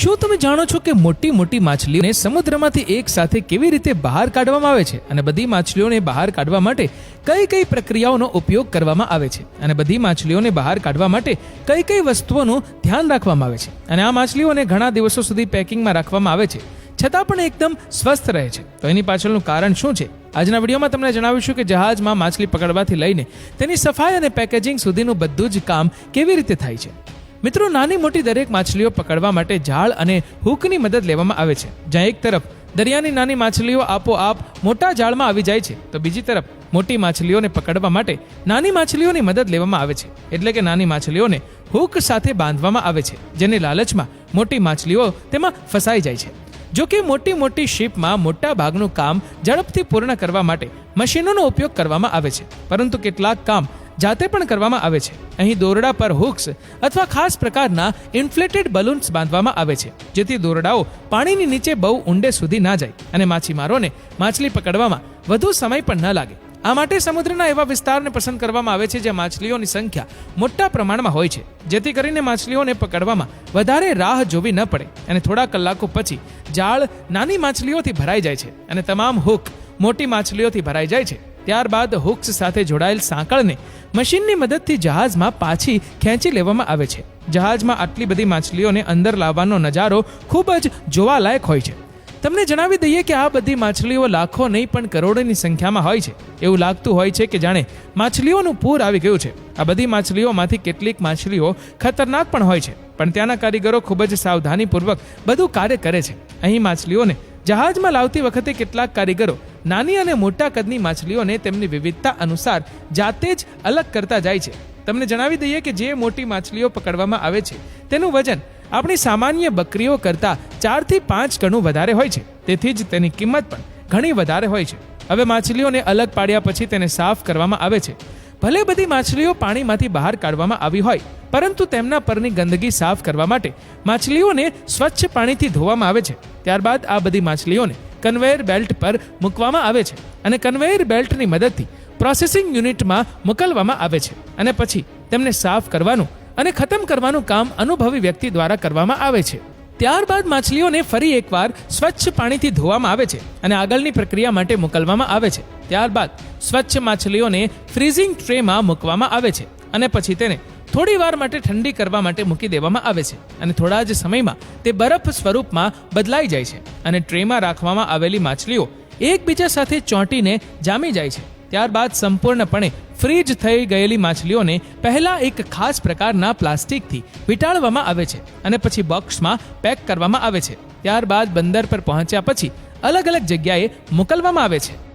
શું તમે જાણો છો કે મોટી મોટી માછલીઓને સમુદ્રમાંથી એક સાથે કેવી રીતે બહાર કાઢવામાં આવે છે? અને બધી માછલીઓને બહાર કાઢવા માટે કઈ કઈ પ્રક્રિયાઓનો ઉપયોગ કરવામાં આવે છે? અને બધી માછલીઓને બહાર કાઢવા માટે કઈ કઈ વસ્તુઓનું ધ્યાન રાખવામાં આવે છે? અને આ માછલીઓને ઘણા દિવસો સુધી પેકિંગમાં રાખવામાં આવે છે, છતાં પણ એકદમ સ્વસ્થ રહે છે. તો એની પાછળનું કારણ શું છે? આજના વિડીયોમાં તમને જણાવીશું કે જહાજમાં માછલી પકડવાથી લઈને તેની સફાઈ અને પેકેજિંગ સુધીનું બધું જ કામ કેવી રીતે થાય છે. મિત્રો, નાની મોટી દરેક માછલીઓ પકડવા માટે જાળ અને હૂકની મદદ લેવામાં આવે છે. જ્યાં એક તરફ દરિયાની નાની માછલીઓ આપોઆપ મોટા જાળમાં આવી જાય છે, તો બીજી તરફ મોટી માછલીઓને પકડવા માટે નાની માછલીઓની મદદ લેવામાં આવે છે. એટલે કે નાની માછલીઓને હૂક સાથે બાંધવામાં આવે છે, જેની લાલચમાં મોટી માછલીઓ તેમાં ફસાઈ જાય છે. જો કે મોટી મોટી શિપમાં મોટા ભાગનું કામ ઝડપથી પૂર્ણ કરવા માટે મશીનોનો ઉપયોગ કરવામાં આવે છે, પરંતુ કેટલાક કામ જાતે પણ કરવામાં આવે છે. અહીં દોરડા પર હુક્સ અથવા ખાસ પ્રકારના ઇન્ફ્લેટેડ બલૂન્સ બાંધવામાં આવે છે, જેથી દોરડાઓ પાણીની નીચે બહુ ઊંડે સુધી ના જાય અને માછીમારોને માછલી પકડવામાં વધુ સમય પણ ન લાગે. આ માટે સમુદ્રના એવા વિસ્તારને પસંદ કરવામાં આવે છે જ્યાં માછલીઓની સંખ્યા મોટા પ્રમાણમાં હોય છે, જેથી કરીને માછલીઓને પકડવામાં વધારે રાહ જોવી ન પડે અને થોડા કલાકો પછી જાળ નાની માછલીઓથી ભરાઈ જાય છે અને તમામ હુક મોટી માછલીઓથી ભરાઈ જાય છે. ત્યારબાદ હુક્સ સાથે જોડાયેલ સાંકળને મશીનની મદદથી જહાજમાં પાછી ખેંચી લેવામાં આવે છે. જહાજમાં આટલી બધી માછલીઓને અંદર લાવવાનો નજારો ખૂબ જ જોવાલાયક હોય છે. તમને જણાવી દઈએ કે આ બધી માછલીઓ લાખો નહીં, પણ કરોડોની સંખ્યામાં હોય છે. એવું લાગતું હોય છે કે જાણે માછલીઓનું પૂર આવી ગયું છે. આ બધી માછલીઓમાંથી કેટલીક માછલીઓ ખતરનાક પણ હોય છે, પણ ત્યાંના કારીગરો ખૂબ જ સાવધાનીપૂર્વક બધું કાર્ય કરે છે. અહીં માછલીઓને જહાજમાં લાવતી વખતે કેટલાક કારીગરો નાની અને મોટા કદની માછલીઓને તેમની વિવિધતા અનુસાર જાતે જ અલગ કરતા જાય છે. તમને જણાવી દઈએ કે જે મોટી માછલીઓ પકડવામાં આવે છે, તેનું વજન આપણી સામાન્ય બકરીઓ કરતાં ચારથી પાંચ ગણું વધારે હોય છે. તેથી જ તેની કિંમત પણ ઘણી વધારે હોય છે. હવે માછલીઓને અલગ પાડ્યા પછી તેને સાફ કરવામાં આવે છે. ભલે બધી માછલીઓ પાણીમાંથી બહાર કાઢવામાં આવી હોય, પરંતુ તેમના પરની ગંદકી સાફ કરવા માટે માછલીઓને સ્વચ્છ પાણીથી ધોવામાં આવે છે. ત્યારબાદ આ બધી માછલીઓને કન્વેયર બેલ્ટ પર મૂકવામાં આવે છે અને કન્વેયર બેલ્ટની મદદથી પ્રોસેસિંગ યુનિટમાં મોકલવામાં આવે છે અને પછી તેમને સાફ કરવાનું અને ખતમ કરવાનું કામ અનુભવી વ્યક્તિ દ્વારા કરવામાં આવે છે. ત્યારબાદ માછલીઓને ફરી એકવાર સ્વચ્છ પાણીથી ધોવામાં આવે છે અને આગળની પ્રક્રિયા માટે મોકલવામાં આવે છે. ત્યારબાદ સ્વચ્છ માછલીઓને ફ્રીઝિંગ ટ્રેમાં મૂકવામાં આવે છે અને પછી તેને થોડી વાર માટે ઠંડી કરવા માટે મૂકી દેવામાં આવે છે અને થોડા જ સમયમાં તે બરફ સ્વરૂપમાં બદલાઈ જાય છે અને ટ્રેમાં રાખવામાં આવેલી માછલીઓ એકબીજા સાથે ચોંટીને જામી જાય છે. ત્યારબાદ સંપૂર્ણપણે ફ્રીજ થઈ ગયેલી માછલીઓને પહેલા એક ખાસ પ્રકારના પ્લાસ્ટિકથી વીંટાળવામાં આવે છે અને પછી બોક્સમાં પેક કરવામાં આવે છે. ત્યારબાદ બંદર પર પહોંચ્યા પછી અલગ અલગ જગ્યાએ મોકલવામાં આવે છે.